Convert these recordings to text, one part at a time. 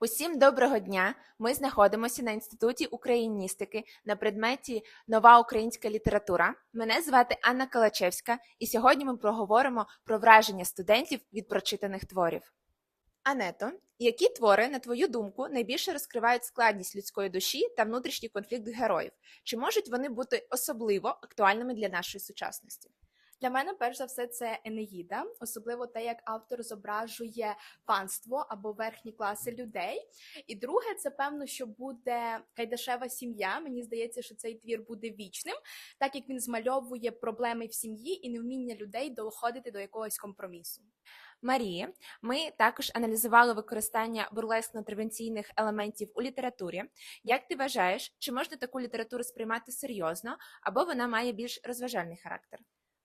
Усім доброго дня! Ми знаходимося на інституті україністики на предметі Нова українська література. Мене звати Анна Калачевська, і сьогодні ми проговоримо про враження студентів від прочитаних творів. Ането, які твори, на твою думку, найбільше розкривають складність людської душі та внутрішній конфлікт героїв? Чи можуть вони бути особливо актуальними для нашої сучасності? Для мене, перш за все, це Енеїда, особливо те, як автор зображує панство або верхні класи людей. І друге, це певно, що буде Кайдашева сім'я. Мені здається, що цей твір буде вічним, так як він змальовує проблеми в сім'ї і невміння людей доходити до якогось компромісу. Марії, ми також аналізували використання бурлеско-інтервенційних елементів у літературі. Як ти вважаєш, чи можна таку літературу сприймати серйозно, або вона має більш розважальний характер?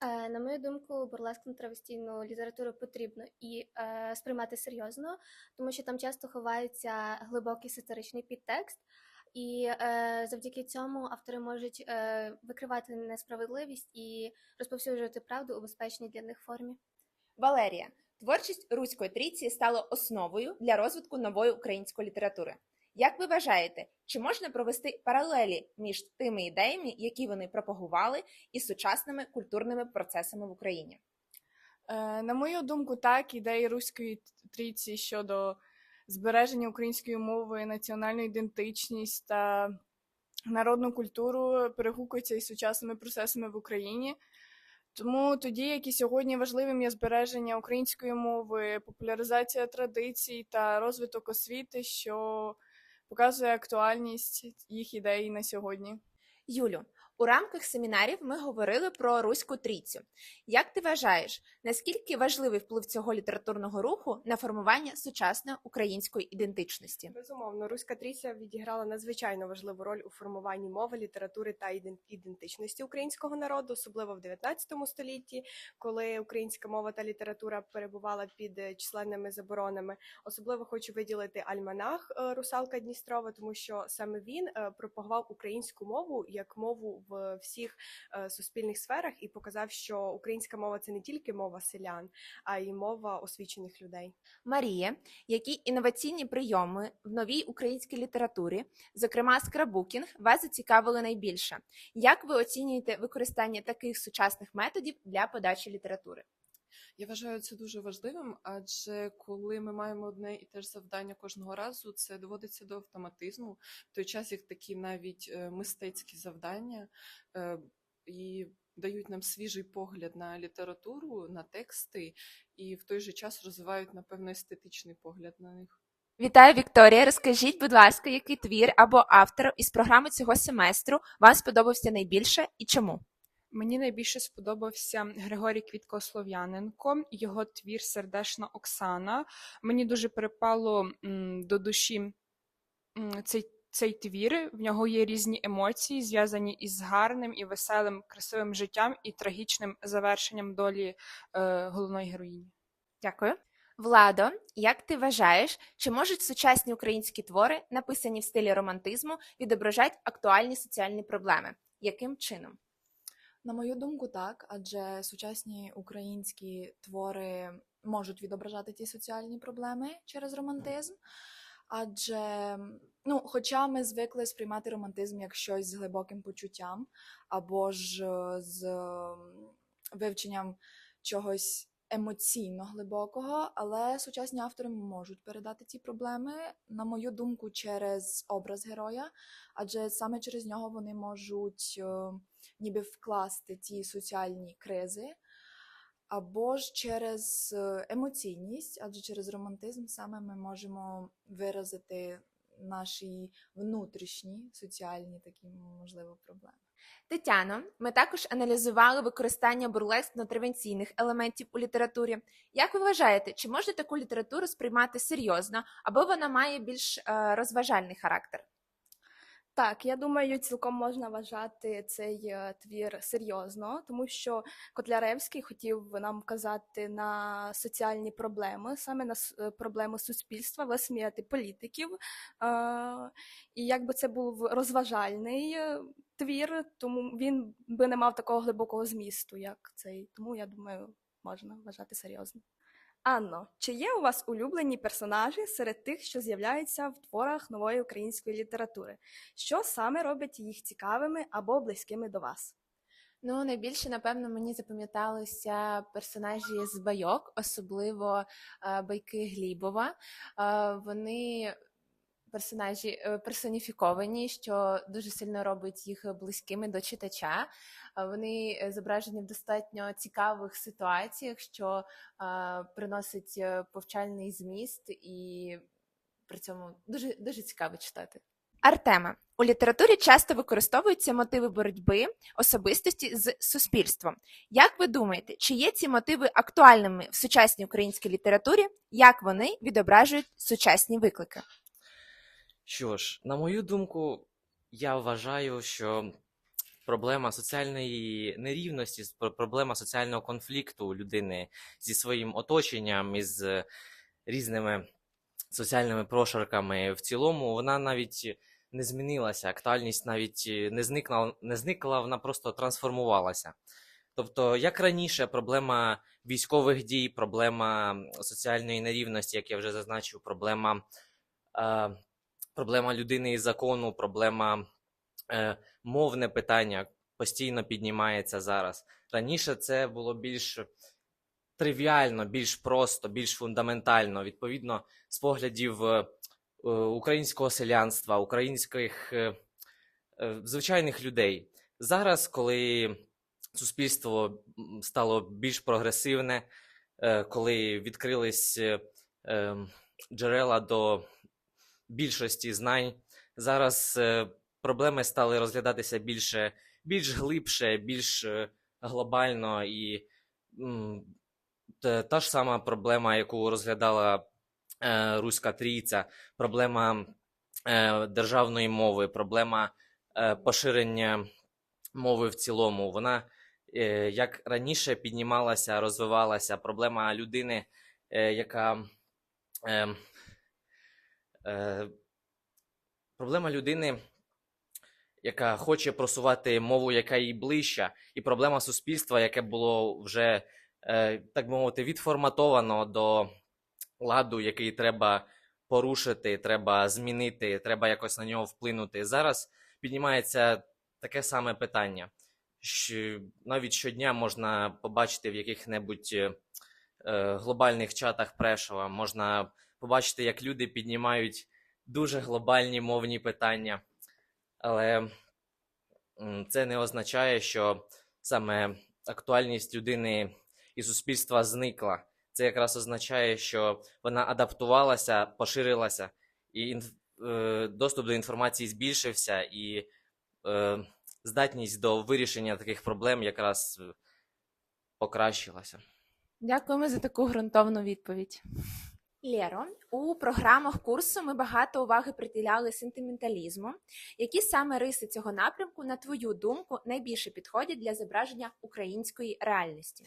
Е, На мою думку, бурлеску травестійну літературу потрібно і е, сприймати серйозно, тому що там часто ховається глибокий сатиричний підтекст, і е, завдяки цьому автори можуть е, викривати несправедливість і розповсюджувати правду у безпечній для них формі. Валерія, творчість Руської трійці стала основою для розвитку нової української літератури. Як ви вважаєте, чи можна провести паралелі між тими ідеями, які вони пропагували, і сучасними культурними процесами в Україні? Е, На мою думку, так, ідеї руської трійці щодо збереження української мови, національну ідентичність та народну культуру перегукуються із сучасними процесами в Україні. Тому тоді, як і сьогодні важливим є збереження української мови, популяризація традицій та розвиток освіти, що показує актуальність їх ідей на сьогодні. Юлю, у рамках семінарів ми говорили про Руську трійцю. Як ти вважаєш, наскільки важливий вплив цього літературного руху на формування сучасної української ідентичності? Безумовно, руська трійця відіграла надзвичайно важливу роль у формуванні мови, літератури та іден- ідентичності українського народу, особливо в 19 столітті, коли українська мова та література перебувала під е, численними заборонами. Особливо хочу виділити альманах е, Русалка Дністрова, тому що саме він е, пропагував українську мову як мову в всіх е, суспільних сферах і показав, що українська мова це не тільки мова селян, а й мова освічених людей. Марія, які інноваційні прийоми в новій українській літературі, зокрема скрабукінг, вас зацікавили найбільше? Як ви оцінюєте використання таких сучасних методів для подачі літератури? Я вважаю це дуже важливим, адже коли ми маємо одне і те ж завдання кожного разу, це доводиться до автоматизму, в той час як такі навіть е, мистецькі завдання е, і дають нам свіжий погляд на літературу, на тексти, і в той же час розвивають, напевно, естетичний погляд на них. Вітаю, Вікторія. Розкажіть, будь ласка, який твір або автор із програми цього семестру вам сподобався найбільше і чому? Мені найбільше сподобався Григорій Квітко Слов'яненко, його твір Сердешна Оксана. Мені дуже припало до душі цей, цей твір. В нього є різні емоції, зв'язані із гарним і веселим, красивим життям і трагічним завершенням долі е, головної героїні. Дякую. Владо, як ти вважаєш, чи можуть сучасні українські твори, написані в стилі романтизму, відображати актуальні соціальні проблеми? Яким чином? На мою думку, так, адже сучасні українські твори можуть відображати ті соціальні проблеми через романтизм. Адже, ну, хоча ми звикли сприймати романтизм як щось з глибоким почуттям, або ж з ем, вивченням чогось емоційно глибокого, але сучасні автори можуть передати ці проблеми, на мою думку, через образ героя, адже саме через нього вони можуть е, ніби вкласти ті соціальні кризи, або ж через е, емоційність, адже через романтизм саме ми можемо виразити наші внутрішні соціальні такі, можливо, проблеми. Тетяно, ми також аналізували використання бурлеск-інтервенційних елементів у літературі. Як ви вважаєте, чи можна таку літературу сприймати серйозно, або вона має більш е, розважальний характер? Так, я думаю, цілком можна вважати цей е, твір серйозно, тому що Котляревський хотів нам вказати на соціальні проблеми, саме на е, проблеми суспільства, висміяти політиків. Е, І якби це був розважальний твір, тому він би не мав такого глибокого змісту, як цей. Тому я думаю, можна вважати серйозно. Анно, чи є у вас улюблені персонажі серед тих, що з'являються в творах нової української літератури? Що саме робить їх цікавими або близькими до вас? Ну, найбільше, напевно, мені запам'яталися персонажі з байок, особливо е, байки Глібова. Е, вони персонажі е, персоніфіковані, що дуже сильно робить їх близькими до читача. Вони е, зображені в достатньо цікавих ситуаціях, що приносить е, повчальний зміст, і при цьому дуже, дуже цікаво читати. Артема у літературі часто використовуються мотиви боротьби особистості з суспільством. Як ви думаєте, чи є ці мотиви актуальними в сучасній українській літературі? Як вони відображують сучасні виклики? Що ж, на мою думку, я вважаю, що проблема соціальної нерівності, проблема соціального конфлікту людини зі своїм оточенням, із е, різними соціальними прошарками в цілому, вона навіть не змінилася. Актуальність навіть е, не зникла, не зникла, вона просто трансформувалася. Тобто, як раніше, проблема військових дій, проблема соціальної нерівності, як я вже зазначив, проблема. Проблема людини і закону, проблема е, мовне питання постійно піднімається зараз. Раніше це було більш тривіально, більш просто, більш фундаментально, відповідно, з поглядів е, е, українського селянства, українських е, е, звичайних людей. Зараз, коли суспільство стало більш прогресивне, е, коли відкрились е, е, джерела до більшості знань. Зараз е, проблеми стали розглядатися більше, більш глибше, більш е, глобально, і та, ж сама проблема, яку розглядала е, Руська Трійця, проблема державної мови, проблема поширення мови в цілому. Вона як раніше піднімалася, розвивалася, проблема людини, яка. Е, проблема людини, яка хоче просувати мову, яка їй ближча, і проблема суспільства, яке було вже, е, так мовити, відформатовано до ладу, який треба порушити, треба змінити, треба якось на нього вплинути. Зараз піднімається таке саме питання. Що навіть щодня можна побачити в яких-небудь е, глобальних чатах Прешова, можна побачити, як люди піднімають дуже глобальні мовні питання. Але це не означає, що саме актуальність людини і суспільства зникла. Це якраз означає, що вона адаптувалася, поширилася, і е, доступ до інформації збільшився, і е, здатність до вирішення таких проблем якраз е, покращилася. Дякуємо за таку ґрунтовну відповідь. Лєро, у програмах курсу ми багато уваги приділяли сентименталізму. Які саме риси цього напрямку, на твою думку, найбільше підходять для зображення української реальності?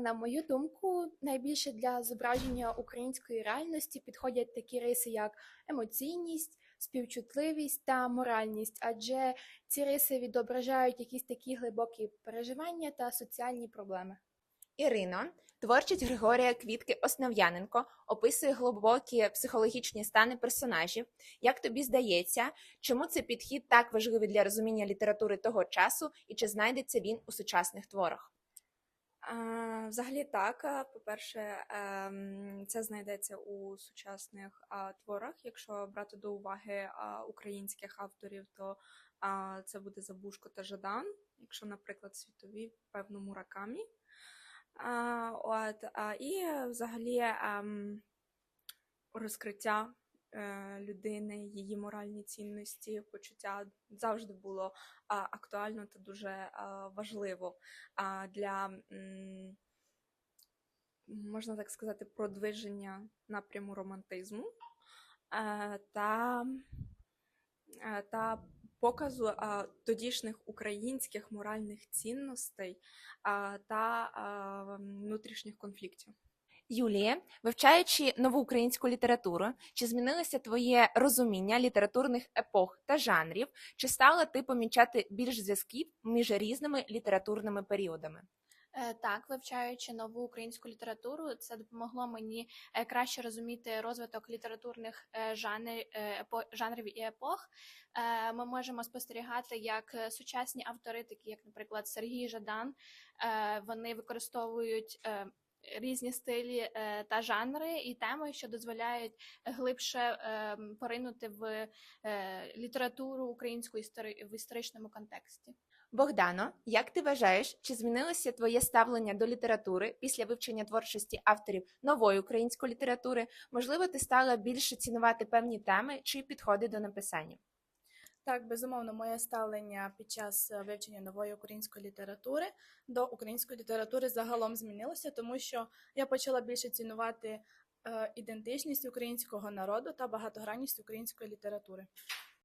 На мою думку, найбільше для зображення української реальності підходять такі риси, як емоційність, співчутливість та моральність, адже ці риси відображають якісь такі глибокі переживання та соціальні проблеми. Ірино, творчість Григорія Квітки Основ'яненко описує глибокі психологічні стани персонажів. Як тобі здається, чому цей підхід так важливий для розуміння літератури того часу і чи знайдеться він у сучасних творах? Взагалі так. По-перше, ем, це знайдеться у сучасних творах. Якщо брати до уваги українських авторів, то це буде Забушко та Жадан. Якщо, наприклад, світові, певно, Муракамі. А, От, а, і взагалі ем, розкриття е, людини, її моральні цінності, почуття завжди було а, актуально та дуже а, важливо. А, для, м, можна так сказати, продвиження напряму романтизму е, та, е, та показу а, тодішніх українських моральних цінностей а, та а, внутрішніх конфліктів. Юлія, вивчаючи нову українську літературу, чи змінилося твоє розуміння літературних епох та жанрів, чи стала ти помічати більш зв'язків між різними літературними періодами? Е, Так, вивчаючи нову українську літературу, це допомогло мені е, краще розуміти розвиток літературних е, жанрів, жанрів і епох. Ми можемо спостерігати, як сучасні автори, такі як, наприклад, Сергій Жадан, вони використовують різні стилі та жанри і теми, що дозволяють глибше поринути в літературу українську в історичному контексті. Богдано, як ти вважаєш, чи змінилося твоє ставлення до літератури після вивчення творчості авторів нової української літератури? Можливо, ти стала більше цінувати певні теми чи підходи до написання? Так, безумовно, моє ставлення під час е, вивчення нової української літератури до української літератури загалом змінилося, тому що я почала більше цінувати е, ідентичність українського народу та багатогранність української літератури.